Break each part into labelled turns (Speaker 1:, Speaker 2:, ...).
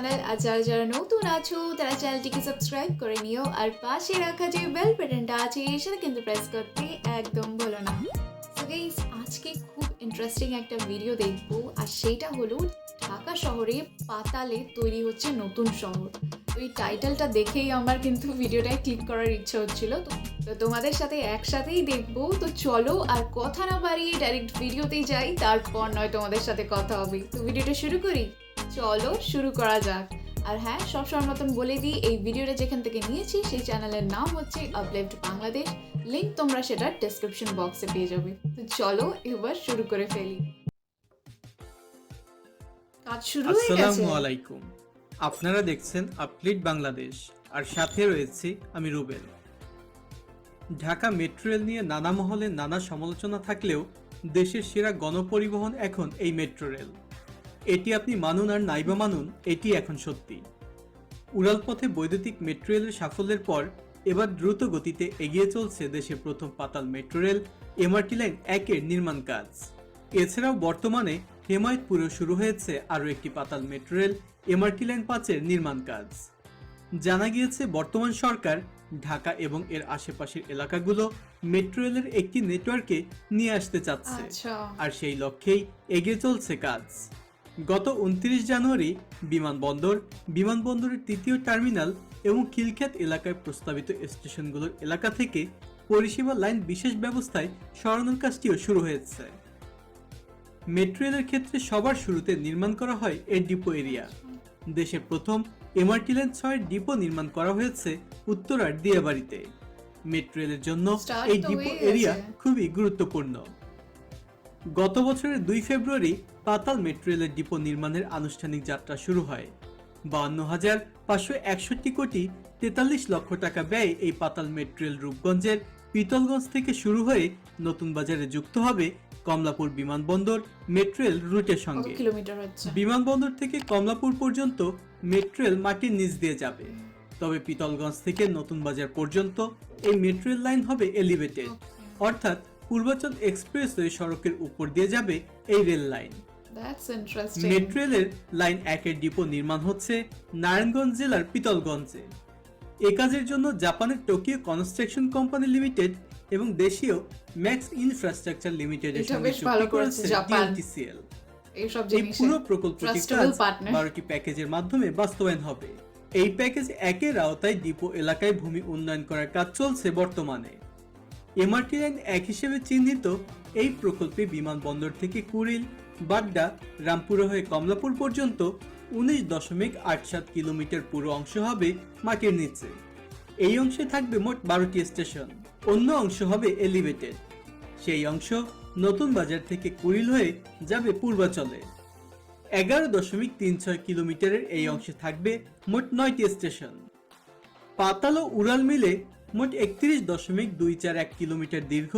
Speaker 1: Channel আর যারা যারা নতুন আছো, তারা চ্যানেলটিকে সাবস্ক্রাইব করে নিও। আর পাশে রাখা যে বেল বাটনটা আছে, সেটা কিন্তু প্রেস করতে একদম ভুলো না। আজকে খুব ইন্টারেস্টিং একটা ভিডিও দেখব। আর সেইটা হলো, ঢাকা শহরে পাতালে তৈরি হচ্ছে নতুন শহর। এই টাইটেলটা দেখেই আমার কিন্তু ভিডিওটায় ক্লিক করার ইচ্ছা হচ্ছিল। তো তো তোমাদের সাথে একসাথেই দেখব। তো চলো আর কথা না বাড়িয়ে ডাইরেক্ট ভিডিওতেই যাই। তারপর নয় তোমাদের সাথে কথা হবে। তো ভিডিওটা শুরু করি। চলো শুরু করা যাক। আর হ্যাঁ সবসময় মতন বলে দিই, এই ভিডিওটা যেখান থেকে নিয়েছি, সেই চ্যানেলের নাম হচ্ছে আপলেফট বাংলাদেশ লিংক তোমরা সেটা ডেসক্রিপশন বক্সে পেয়ে যাবে। তো চলো এবার শুরু করে ফেলি। কাজ শুরু হয়ে গেছে?
Speaker 2: আলাইকুম। আপনারা দেখছেন আপলিট বাংলাদেশ আর সাথে রয়েছে আমি রুবেল। ঢাকা মেট্রো রেল নিয়ে নানা মহলে নানা সমালোচনা থাকলেও দেশের সেরা গণপরিবহন এখন এই মেট্রো রেল এটি আপনি মানুন আর নাইবা মানুন এটি এখন সত্যি। উড়ালপথে বৈদ্যুতিক মেট্রো রেলের সাফল্যের পর এবার দ্রুত গতিতে এগিয়ে চলছে দেশের প্রথম পাতাল মেট্রো রেল এমআরটি লাইন একের নির্মাণ কাজ। এছাড়াও বর্তমানে হেমায়তপুরে শুরু হয়েছে আরও একটি পাতাল মেট্রো রেল এমআরটি লাইন পাঁচের নির্মাণ কাজ। জানা গিয়েছে বর্তমান সরকার ঢাকা এবং এর আশেপাশের এলাকাগুলো মেট্রো রেলের একটি নেটওয়ার্কে নিয়ে আসতে চাচ্ছে।
Speaker 1: আচ্ছা।
Speaker 2: আর সেই লক্ষ্যেই এগিয়ে চলছে কাজ। গত উনত্রিশ জানুয়ারি বিমানবন্দর বিমানবন্দরের তৃতীয় টার্মিনাল এবং খিলখ্যাত এলাকায় প্রস্তাবিত স্টেশনগুলোর এলাকা থেকে পরিষেবা লাইন বিশেষ ব্যবস্থায় সরানোর কাজটিও শুরু হয়েছে। মেট্রো রেলের ক্ষেত্রে সবার শুরুতে নির্মাণ করা হয় এর ডিপো এরিয়া। দেশের প্রথম এমআরটি লাইন ছয়ের ডিপো নির্মাণ করা হয়েছে উত্তরার দিয়াবাড়িতে। মেট্রো রেলের জন্য এই ডিপো এরিয়া খুবই গুরুত্বপূর্ণ। গত বছরের দুই ফেব্রুয়ারি পাতাল মেট্রো রেলের ডিপো নির্মাণের আনুষ্ঠানিক যাত্রা শুরু হয়। বাহান্ন হাজার পাঁচশো একষট্টি কোটি তেতাল্লিশ লক্ষ টাকা ব্যয়ে এই পাতাল মেট্রো রেল রূপগঞ্জের পিতলগঞ্জ থেকে শুরু হয়ে নতুন বাজারে যুক্ত হবে কমলাপুর বিমানবন্দর মেট্রো রেল রুটের সঙ্গে।
Speaker 1: কিলোমিটার
Speaker 2: বিমানবন্দর থেকে কমলাপুর পর্যন্ত মেট্রো রেল মাটির নিচ দিয়ে যাবে। তবে পিতলগঞ্জ থেকে নতুন বাজার পর্যন্ত এই মেট্রো রেল লাইন হবে এলিভেটেড। অর্থাৎ পূর্বাচল এক্সপ্রেসওয়ে সড়কের উপর দিয়ে যাবে এই রেল লাইন।
Speaker 1: দ্যাটস
Speaker 2: মেট্রো রেলের লাইন একের ডিপো নির্মাণ হচ্ছে নারায়ণগঞ্জ জেলার পিতলগঞ্জে। এ কাজের জন্য জাপানের টোকিও কনস্ট্রাকশন কোম্পানি লিমিটেড এবং দেশীয় ম্যাক্স ইনফ্রাস্ট্রাকচার লিমিটেডের সঙ্গে চুক্তি
Speaker 1: করেছে
Speaker 2: এই পুরো প্রকল্পটি কাজ বারোটি প্যাকেজের মাধ্যমে বাস্তবায়ন হবে। এই প্যাকেজ একের আওতায় ডিপো এলাকায় ভূমি উন্নয়ন করার কাজ চলছে বর্তমানে। এমআরটি লাইন এক হিসেবে চিহ্নিত এই প্রকল্পে বিমানবন্দর থেকে কুড়িল, বাড্ডা, রামপুরা হয়ে কমলাপুর পর্যন্ত উনিশ দশমিক আট সাত কিলোমিটার পুরো অংশ হবে মাটির নিচে। এই অংশে থাকবে মোট বারোটি স্টেশন, অন্য অংশ হবে এলিভেটেড। সেই অংশ নতুন বাজার থেকে কুড়িল হয়ে যাবে পূর্বাচলে। এগারো দশমিক তিন ছয় কিলোমিটারের এই অংশে থাকবে মোট নয়টি স্টেশন। পাতাল ও উড়াল মিলে মোট একত্রিশ দশমিক দুই চার এক কিলোমিটার দীর্ঘ।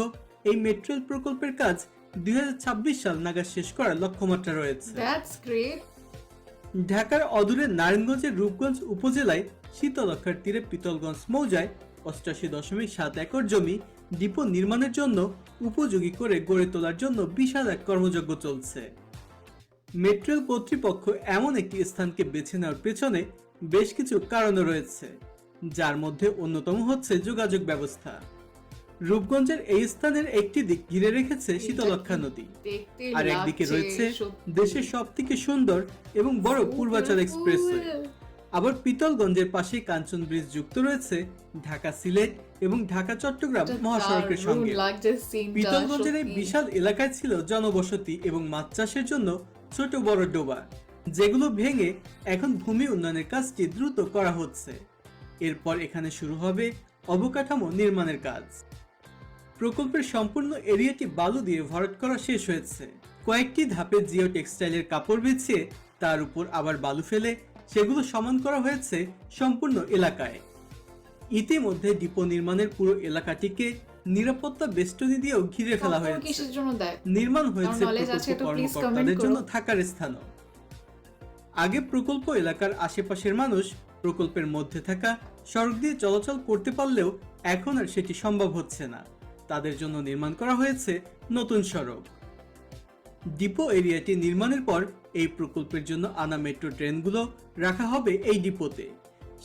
Speaker 2: এই মেট্রো রেল প্রকল্পের কাজ দুই সাল নাগাদ শেষ করার লক্ষ্যমাত্রা রয়েছে। ঢাকার অদূরে নারায়ণগঞ্জের রূপগঞ্জ উপজেলায় শীতলক্ষার তীরে পিতলগঞ্জ মৌজায় অষ্টাশি দশমিক সাত একর জমি ডিপো নির্মাণের জন্য উপযোগী করে গড়ে তোলার জন্য বিশাল এক কর্মযজ্ঞ চলছে। মেট্রো কর্তৃপক্ষ এমন একটি স্থানকে বেছে নেওয়ার পেছনে বেশ কিছু কারণও রয়েছে। যার মধ্যে অন্যতম হচ্ছে যোগাযোগ ব্যবস্থা। রূপগঞ্জের এই স্থানের একটি দিক ঘিরে রেখেছে শীতলক্ষা নদী। আর একদিকে রয়েছে দেশের সব থেকে সুন্দর এবং বড় পূর্বাচল এক্সপ্রেসওয়ে। আবার পিতলগঞ্জের পাশে কাঞ্চন ব্রিজ যুক্ত রয়েছে ঢাকা সিলেট এবং ঢাকা চট্টগ্রাম মহাসড়কের সঙ্গে। পিতলগঞ্জের এই বিশাল এলাকায় ছিল জনবসতি এবং মাছ চাষের জন্য ছোট বড় ডোবা যেগুলো ভেঙে এখন ভূমি উন্নয়নের কাজটি দ্রুত করা হচ্ছে। এরপর এখানে শুরু হবে অবকাঠামো নির্মাণের কাজ। প্রকল্পের সম্পূর্ণ এরিয়াটি বালু দিয়ে ভরাট করা শেষ হয়েছে। কয়েকটি ধাপে জিও টেক্সটাইলের কাপড় বিছিয়ে তার উপর আবার বালু ফেলে সেগুলো সমান করা হয়েছে সম্পূর্ণ এলাকায়। ইতিমধ্যে ডিপো নির্মাণের পুরো এলাকাটিকে নিরাপত্তা বেষ্টনী দিয়েও ঘিরে ফেলা হয়েছে। নির্মাণ হয়েছে কর্মকর্তাদের জন্য থাকার স্থানও। আগে প্রকল্প এলাকার আশেপাশের মানুষ প্রকল্পের মধ্যে থাকা সড়ক দিয়ে চলাচল করতে পারলেও এখন আর সেটি সম্ভব হচ্ছে না। তাদের জন্য নির্মাণ করা হয়েছে নতুন সড়ক। ডিপো এরিয়াটি নির্মাণের পর এই প্রকল্পের জন্য আনা মেট্রো ট্রেনগুলো রাখা হবে এই ডিপোতে।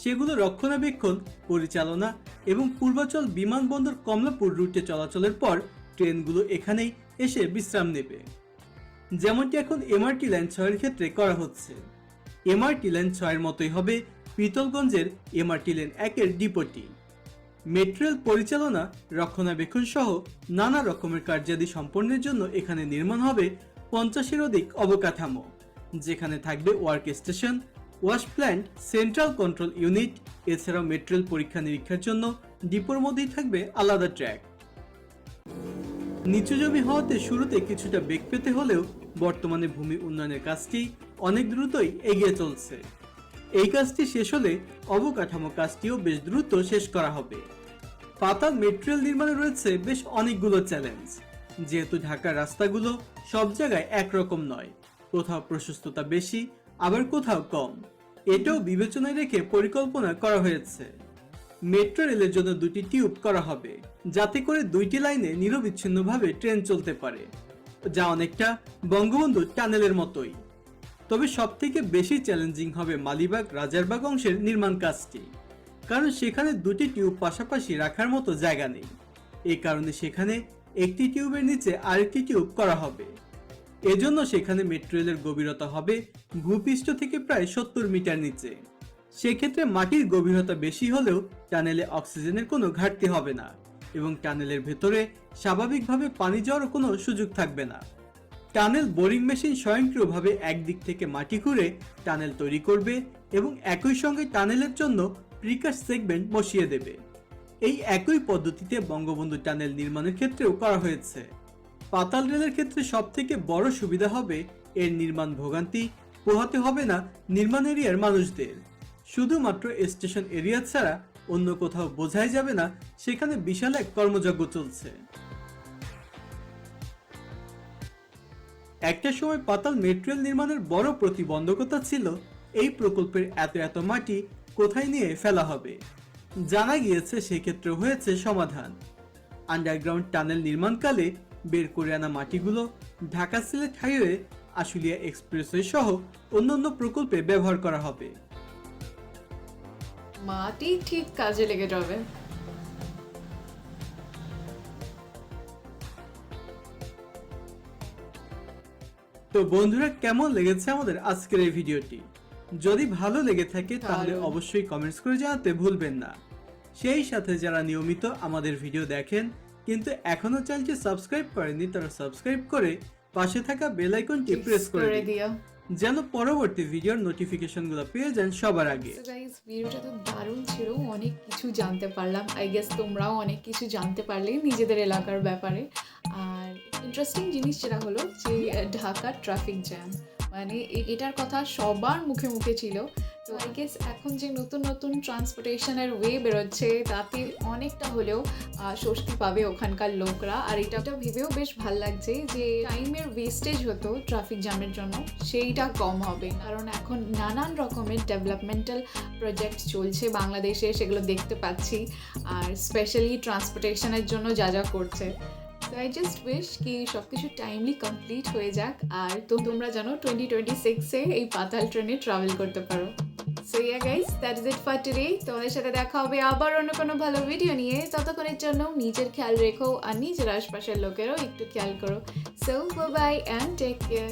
Speaker 2: সেগুলো রক্ষণাবেক্ষণ, পরিচালনা এবং পূর্বাচল বিমানবন্দর কমলাপুর রুটে চলাচলের পর ট্রেনগুলো এখানেই এসে বিশ্রাম নেবে। যেমনটি এখন এমআরটি লাইন ছয়ের ক্ষেত্রে করা হচ্ছে। এমআরটি লাইন ছয়ের মতোই হবে পিতলগঞ্জের এমআরটি লাইন একের ডিপোটি। মেট্রেল পরিচালনা, রক্ষণাবেক্ষণ সহ নানা রকমের কার্যাদি সম্পন্নের জন্য এখানে নির্মাণ হবে পঞ্চাশের অধিক অবকাঠামো, যেখানে থাকবে work station, wash plant, central control unit, এছাড়াও মেট্রেল পরীক্ষা নিরীক্ষার জন্য ডিপোর মধ্যেই থাকবে আলাদা ট্র্যাক। নিচু জমি হওয়াতে শুরুতে কিছুটা বেগ পেতে হলেও বর্তমানে ভূমি উন্নয়নের কাজটি অনেক দ্রুতই এগিয়ে চলছে। এই কাজটি শেষ হলে অবকাঠামো কাজটিও বেশ দ্রুত শেষ করা হবে। পাতাল মেট্রিয়াল নির্মাণে রয়েছে বেশ অনেকগুলো চ্যালেঞ্জ। যেহেতু ঢাকার রাস্তাগুলো সব জায়গায় একরকম নয়, কোথাও প্রশস্ততা বেশি, আবার কোথাও কম। এটাও বিবেচনায় রেখে পরিকল্পনা করা হয়েছে। মেট্রো রেলের জন্য দুটি টিউব করা হবে, যাতে করে দুইটি লাইনে নিরবিচ্ছিন্নভাবে ট্রেন চলতে পারে, যা অনেকটা বঙ্গবন্ধু টানেলের মতোই। তবে সবথেকে বেশি চ্যালেঞ্জিং হবে মালিবাগ রাজারবাগ অংশের নির্মাণ কাজটি। কারণ সেখানে দুটি টিউব পাশাপাশি রাখার মতো জায়গা নেই। এ কারণে সেখানে একটি টিউবের নিচে আরেকটি টিউব করা হবে। এজন্য সেখানে মেট্রো রেলের গভীরতা হবে ভূপৃষ্ঠ থেকে প্রায় সত্তর মিটার নিচে। সেক্ষেত্রে মাটির গভীরতা বেশি হলেও টানেলে অক্সিজেনের কোনো ঘাটতি হবে না এবং টানেলের ভেতরে স্বাভাবিকভাবে পানি যাওয়ার কোনো সুযোগ থাকবে না। টানেল বোরিং মেশিন স্বয়ংক্রিয়ভাবে একদিক থেকে মাটি খুঁড়ে টানেল তৈরি করবে এবং একই সঙ্গে টানেলের জন্য প্রিকাস সেগমেন্ট বসিয়ে দেবে। এই একই পদ্ধতিতে বঙ্গবন্ধু টানেল নির্মাণের ক্ষেত্রেও করা হয়েছে। পাতাল রেলের ক্ষেত্রে সবথেকে বড় সুবিধা হবে এর নির্মাণ ভোগান্তি, পোহাতে হবে না নির্মাণ এরিয়ার মানুষদের। শুধুমাত্র স্টেশন এরিয়া ছাড়া অন্য কোথাও বোঝাই যাবে না, সেখানে বিশাল এক কর্মযজ্ঞ চলছে। একটা সময় পাতাল মেট্রিয়াল নির্মাণের বড় প্রতিবন্ধকতা ছিল এই প্রকল্পের এত এত মাটি কোথায় নিয়ে ফেলা হবে। জানা গিয়েছে সেক্ষেত্রে হয়েছে সমাধান। আন্ডারগ্রাউন্ড টানেল নির্মাণকালে বের করে আনা মাটিগুলো ঢাকা সিলেট হাইওয়ে, আশুলিয়া এক্সপ্রেসওয়ে সহ অন্যান্য প্রকল্পে ব্যবহার করা হবে।
Speaker 1: মাটি ঠিক কাজে লেগে যাবে।
Speaker 2: তো বন্ধুরা কেমন লেগেছে আমাদের আজকের এই ভিডিওটি? যদি ভালো লেগে থাকে তাহলে অবশ্যই কমেন্টস করে জানাতে ভুলবেন না। সেই সাথে যারা নিয়মিত আমাদের ভিডিও দেখেন কিন্তু এখনও চ্যানেলটি সাবস্ক্রাইব করেনি তারা সাবস্ক্রাইব করে পাশে থাকা বেল আইকনটি প্রেস করে
Speaker 1: দিও।
Speaker 2: যেন পরবর্তী ভিডিওর নোটিফিকেশনগুলো পেয়ে যান সবার আগে।
Speaker 1: ভিডিওটা তো দারুণ ছিল, অনেক কিছু জানতে পারলাম। আই গেস তোমরাও অনেক কিছু জানতে পারলে নিজেদের এলাকার ব্যাপারে। আর ইন্টারেস্টিং জিনিস যেটা হলো যে ঢাকা ট্রাফিক জ্যাম মানে এটার কথা সবার মুখে মুখে ছিল। তো আই গেস এখন যে নতুন নতুন ট্রান্সপোর্টেশনের ওয়ে বেরোচ্ছে, তাতে অনেকটা হলেও স্বস্তি পাবে ওখানকার লোকরা। আর এটা ভেবেও বেশ ভালো লাগছে যে টাইমের ওয়েস্টেজ হতো ট্রাফিক জ্যামের জন্য, সেইটা কম হবে। কারণ এখন নানান রকমের ডেভেলপমেন্টাল প্রজেক্ট চলছে বাংলাদেশে, সেগুলো দেখতে পাচ্ছি। আর স্পেশালি ট্রান্সপোর্টেশনের জন্য যা যা করছে। তো আই জাস্ট উইশ কি সব কিছু টাইমলি কমপ্লিট হয়ে যাক। আর তো তোমরা জানো টোয়েন্টি টোয়েন্টি সিক্সে এই পাতাল ট্রেনে ট্রাভেল করতে পারো। So yeah guys that is it for today তোমাদের সাথে দেখা হবে আবার অন্য কোনো ভালো ভিডিও নিয়ে। ততক্ষণের জন্য নিজের খেয়াল রেখো আর নিজের আশপাশের লোকেরও একটু খেয়াল করো। So bye and take care